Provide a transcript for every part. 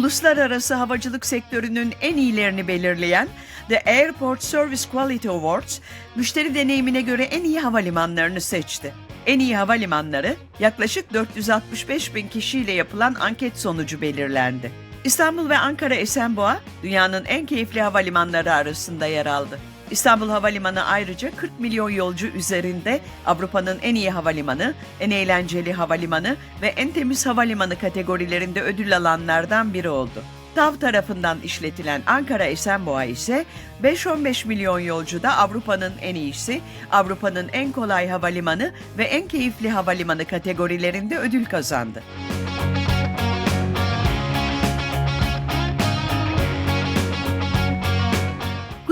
Uluslararası havacılık sektörünün en iyilerini belirleyen The Airport Service Quality Awards, müşteri deneyimine göre en iyi havalimanlarını seçti. En iyi havalimanları yaklaşık 465 bin kişiyle yapılan anket sonucu belirlendi. İstanbul ve Ankara Esenboğa dünyanın en keyifli havalimanları arasında yer aldı. İstanbul Havalimanı ayrıca 40 milyon yolcu üzerinde Avrupa'nın en iyi havalimanı, en eğlenceli havalimanı ve en temiz havalimanı kategorilerinde ödül alanlardan biri oldu. TAV tarafından işletilen Ankara Esenboğa ise 5-15 milyon yolcuda Avrupa'nın en iyisi, Avrupa'nın en kolay havalimanı ve en keyifli havalimanı kategorilerinde ödül kazandı.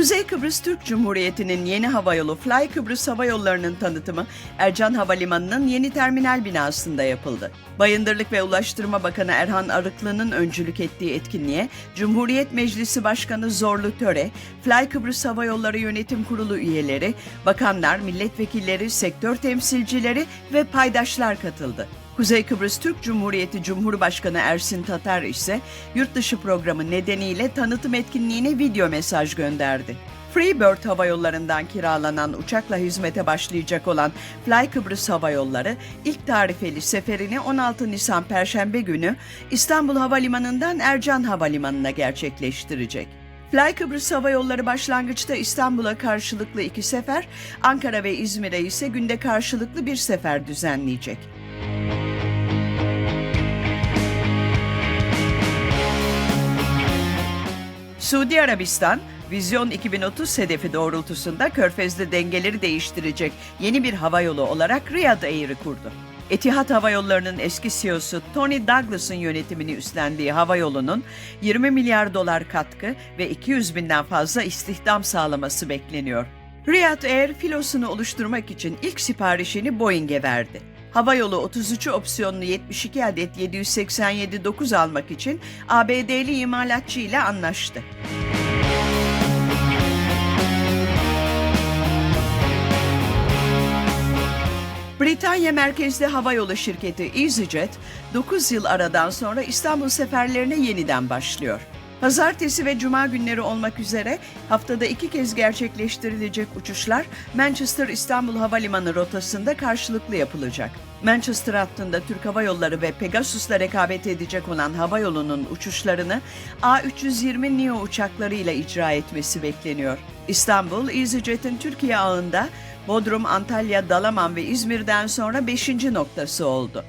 Kuzey Kıbrıs Türk Cumhuriyeti'nin yeni havayolu Fly Kıbrıs Hava Yolları'nın tanıtımı Ercan Havalimanı'nın yeni terminal binasında yapıldı. Bayındırlık ve Ulaştırma Bakanı Erhan Arıklı'nın öncülük ettiği etkinliğe Cumhuriyet Meclisi Başkanı Zorlu Töre, Fly Kıbrıs Hava Yolları Yönetim Kurulu üyeleri, bakanlar, milletvekilleri, sektör temsilcileri ve paydaşlar katıldı. Kuzey Kıbrıs Türk Cumhuriyeti Cumhurbaşkanı Ersin Tatar ise yurt dışı programı nedeniyle tanıtım etkinliğine video mesaj gönderdi. Freebird Hava Yolları'ndan kiralanan uçakla hizmete başlayacak olan Fly Kıbrıs Hava Yolları ilk tarifeli seferini 16 Nisan Perşembe günü İstanbul Havalimanı'ndan Ercan Havalimanı'na gerçekleştirecek. Fly Kıbrıs Hava Yolları başlangıçta İstanbul'a karşılıklı iki sefer, Ankara ve İzmir'e ise günde karşılıklı bir sefer düzenleyecek. Suudi Arabistan, Vizyon 2030 hedefi doğrultusunda Körfez'de dengeleri değiştirecek yeni bir havayolu olarak Riyad Air'i kurdu. Etihad Hava Yolları'nın eski CEO'su Tony Douglas'ın yönetimini üstlendiği havayolunun 20 milyar dolar katkı ve 200 binden fazla istihdam sağlaması bekleniyor. Riyad Air filosunu oluşturmak için ilk siparişini Boeing'e verdi. Havayolu 33 opsiyonlu 72 adet 787-9 almak için ABD'li imalatçı ile anlaştı. Britanya merkezli havayolu şirketi EasyJet, 9 yıl aradan sonra İstanbul seferlerine yeniden başlıyor. Pazartesi ve cuma günleri olmak üzere haftada iki kez gerçekleştirilecek uçuşlar Manchester İstanbul Havalimanı rotasında karşılıklı yapılacak. Manchester hattında Türk Hava Yolları ve Pegasus'la rekabet edecek olan havayolunun uçuşlarını A320 Neo uçaklarıyla icra etmesi bekleniyor. İstanbul, EasyJet'in Türkiye ağında Bodrum, Antalya, Dalaman ve İzmir'den sonra 5. noktası oldu.